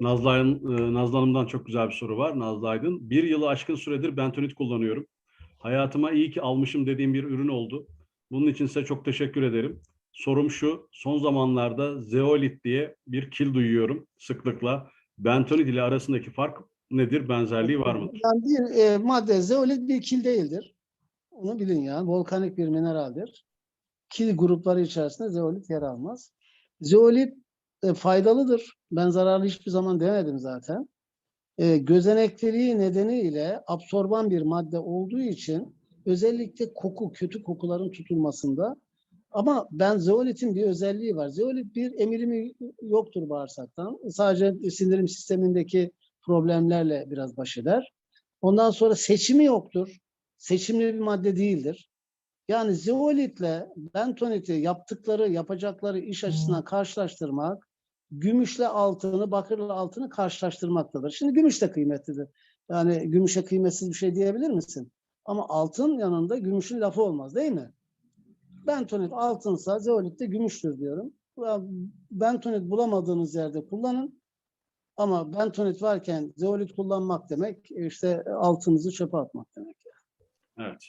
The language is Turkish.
Nazlı, e, Nazlı Hanım'dan çok güzel bir soru var. Nazlı Aydın. Bir yılı aşkın süredir bentonit kullanıyorum. Hayatıma iyi ki almışım dediğim bir ürün oldu. Bunun için size çok teşekkür ederim. Sorum şu, son zamanlarda zeolit diye bir kil duyuyorum sıklıkla. Bentonit ile arasındaki fark nedir? Benzerliği var mıdır? Yani bir e, madde zeolit bir kil değildir. Onu bilin yani. Volkanik bir mineraldir. Kil grupları içerisinde zeolit yer almaz. Zeolit e, faydalıdır. Ben zararlı hiçbir zaman demedim zaten. E, gözenekliliği nedeniyle absorban bir madde olduğu için özellikle koku, kötü kokuların tutulmasında ama ben zeolitin bir özelliği var. Zeolit bir emilimi yoktur bağırsaktan. Sadece sindirim sistemindeki problemlerle biraz baş eder. Ondan sonra seçimi yoktur. Seçimli bir madde değildir. Yani zeolitle bentoniti yaptıkları, yapacakları iş açısından karşılaştırmak, gümüşle altını, bakırla altını karşılaştırmaktadır. Şimdi gümüş de kıymetlidir. Yani gümüşe kıymetsiz bir şey diyebilir misin? Ama altın yanında gümüşün lafı olmaz değil mi? Bentonit altınsa zeolit de gümüştür diyorum. Bentonit bulamadığınız yerde kullanın. Ama bentonit varken zeolit kullanmak demek işte altınızı çöpe atmak demek. Evet.